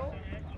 Go.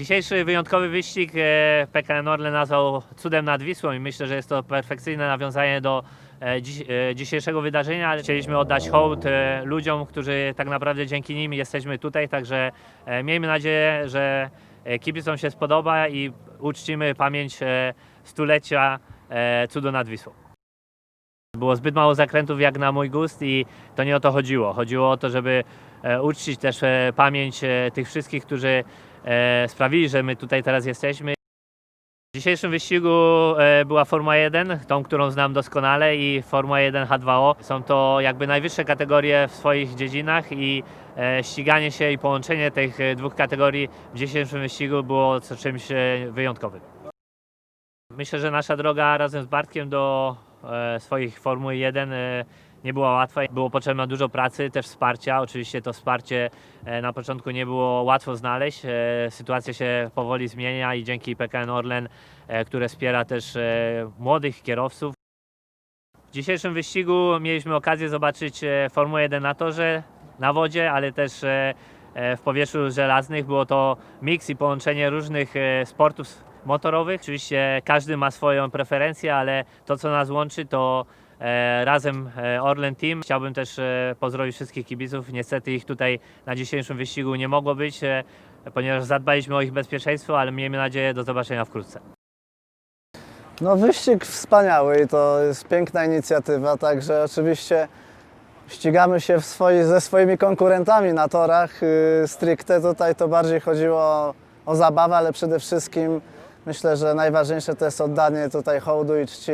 Dzisiejszy wyjątkowy wyścig e, PKN Orlen nazwał cudem nad Wisłą i myślę, że jest to perfekcyjne nawiązanie do e, dziś, e, dzisiejszego wydarzenia. Chcieliśmy oddać hołd ludziom, którzy tak naprawdę dzięki nim jesteśmy tutaj, także miejmy nadzieję, że kibicom się spodoba i uczcimy pamięć stulecia cudu nad Wisłą. Było zbyt mało zakrętów jak na mój gust i to nie o to chodziło. Chodziło o to, żeby uczcić też pamięć tych wszystkich, którzy e, sprawili, że my tutaj teraz jesteśmy. W dzisiejszym wyścigu e, była Formuła 1, tą, którą znam doskonale i Formuła 1 H2O. Są to jakby najwyższe kategorie w swoich dziedzinach i e, ściganie się i połączenie tych e, dwóch kategorii w dzisiejszym wyścigu było czymś wyjątkowym. Myślę, że nasza droga razem z Bartkiem do swoich Formuły 1 e, nie była łatwa. Było potrzebne dużo pracy, też wsparcia. Oczywiście to wsparcie e, na początku nie było łatwo znaleźć. E, sytuacja się powoli zmienia i dzięki PKN Orlen, e, które wspiera też młodych kierowców. W dzisiejszym wyścigu mieliśmy okazję zobaczyć Formułę 1 na torze, na wodzie, ale też w powietrzu żelaznych. Było to miks i połączenie różnych sportów motorowych. Oczywiście każdy ma swoją preferencję, ale to co nas łączy to razem e, Orlen Team. Chciałbym też e, pozdrowić wszystkich kibiców. Niestety ich tutaj na dzisiejszym wyścigu nie mogło być, e, ponieważ zadbaliśmy o ich bezpieczeństwo, ale miejmy nadzieję do zobaczenia wkrótce. No wyścig wspaniały i to jest piękna inicjatywa, także oczywiście ścigamy się swoi, ze swoimi konkurentami na torach. Yy, stricte tutaj to bardziej chodziło o, o zabawę, ale przede wszystkim myślę, że najważniejsze to jest oddanie tutaj hołdu i czci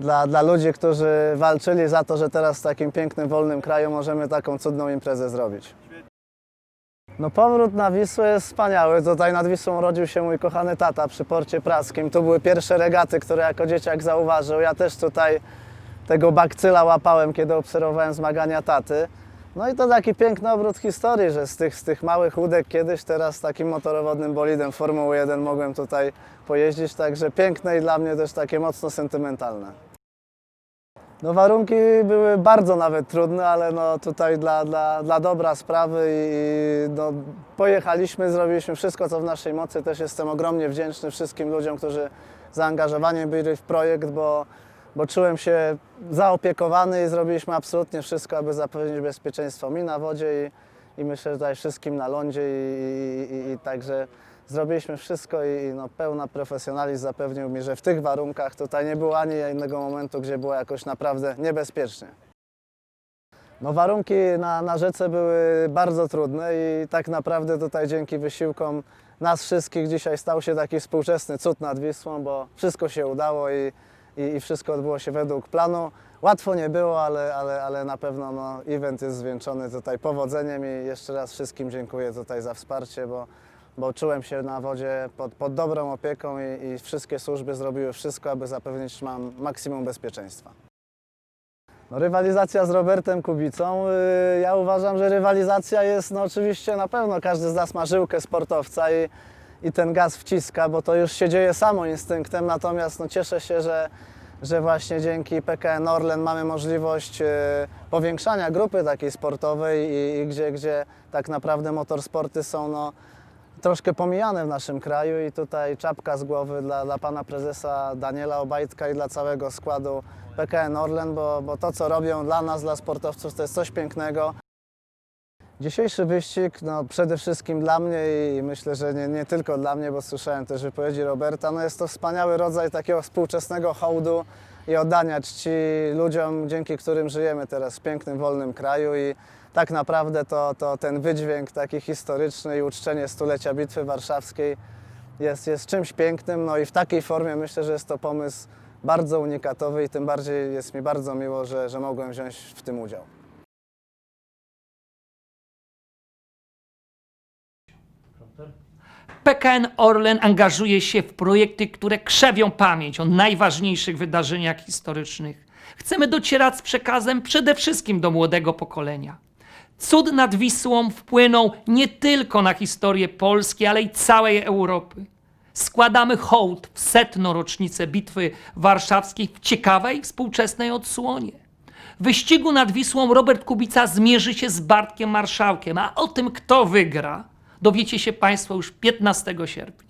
dla, dla ludzi, którzy walczyli za to, że teraz w takim pięknym, wolnym kraju możemy taką cudną imprezę zrobić. No powrót na Wisłę jest wspaniały. Tutaj nad Wisłą urodził się mój kochany tata przy porcie praskim. Tu były pierwsze regaty, które jako dzieciak zauważył. Ja też tutaj tego bakcyla łapałem, kiedy obserwowałem zmagania taty. No i to taki piękny obrót historii, że z tych, z tych małych łódek kiedyś teraz takim motorowodnym bolidem Formuły 1 mogłem tutaj pojeździć, także piękne i dla mnie też takie mocno sentymentalne. No warunki były bardzo nawet trudne, ale no tutaj dla, dla, dla dobra sprawy i no pojechaliśmy, zrobiliśmy wszystko co w naszej mocy. Też jestem ogromnie wdzięczny wszystkim ludziom, którzy zaangażowani byli w projekt, bo, bo czułem się zaopiekowany i zrobiliśmy absolutnie wszystko, aby zapewnić bezpieczeństwo mi na wodzie i, i myślę, że tutaj wszystkim na lądzie i, i, i, i także zrobiliśmy wszystko i, no, pełna profesjonalizm zapewnił mi, że w tych warunkach tutaj nie było ani jednego momentu, gdzie było jakoś naprawdę niebezpiecznie. No, warunki na, na rzece były bardzo trudne i tak naprawdę tutaj dzięki wysiłkom nas wszystkich dzisiaj stał się taki współczesny cud nad Wisłą, bo wszystko się udało i, i, i wszystko odbyło się według planu. Łatwo nie było, ale, ale, ale na pewno no, event jest zwieńczony tutaj powodzeniem i jeszcze raz wszystkim dziękuję tutaj za wsparcie, bo, bo czułem się na wodzie pod, pod dobrą opieką i, i wszystkie służby zrobiły wszystko, aby zapewnić mam maksimum bezpieczeństwa. No, rywalizacja z Robertem Kubicą. y, Ja uważam, że rywalizacja jest, no oczywiście na pewno każdy z nas ma żyłkę sportowca i, i ten gaz wciska, bo to już się dzieje samo instynktem. Natomiast no, cieszę się, że, że właśnie dzięki PKN Orlen mamy możliwość y, powiększania grupy takiej sportowej i, i gdzie, gdzie tak naprawdę motorsporty są no, troszkę pomijane w naszym kraju i tutaj czapka z głowy dla, dla pana prezesa Daniela Obajtka i dla całego składu PKN Orlen, bo, bo to co robią dla nas, dla sportowców to jest coś pięknego. Dzisiejszy wyścig, no przede wszystkim dla mnie i myślę, że nie, nie tylko dla mnie, bo słyszałem też wypowiedzi Roberta, no jest to wspaniały rodzaj takiego współczesnego hołdu i oddania czci ludziom, dzięki którym żyjemy teraz w pięknym, wolnym kraju i tak naprawdę to, to ten wydźwięk taki historyczny i uczczenie stulecia Bitwy Warszawskiej jest, jest czymś pięknym, no i w takiej formie myślę, że jest to pomysł bardzo unikatowy i tym bardziej jest mi bardzo miło, że, że mogłem wziąć w tym udział. PKN Orlen angażuje się w projekty, które krzewią pamięć o najważniejszych wydarzeniach historycznych. Chcemy docierać z przekazem przede wszystkim do młodego pokolenia. Cud nad Wisłą wpłynął nie tylko na historię Polski, ale i całej Europy. Składamy hołd w setną rocznicę Bitwy Warszawskiej w ciekawej, współczesnej odsłonie. W wyścigu nad Wisłą Robert Kubica zmierzy się z Bartkiem Marszałkiem, a o tym, kto wygra, dowiecie się Państwo już 15 sierpnia.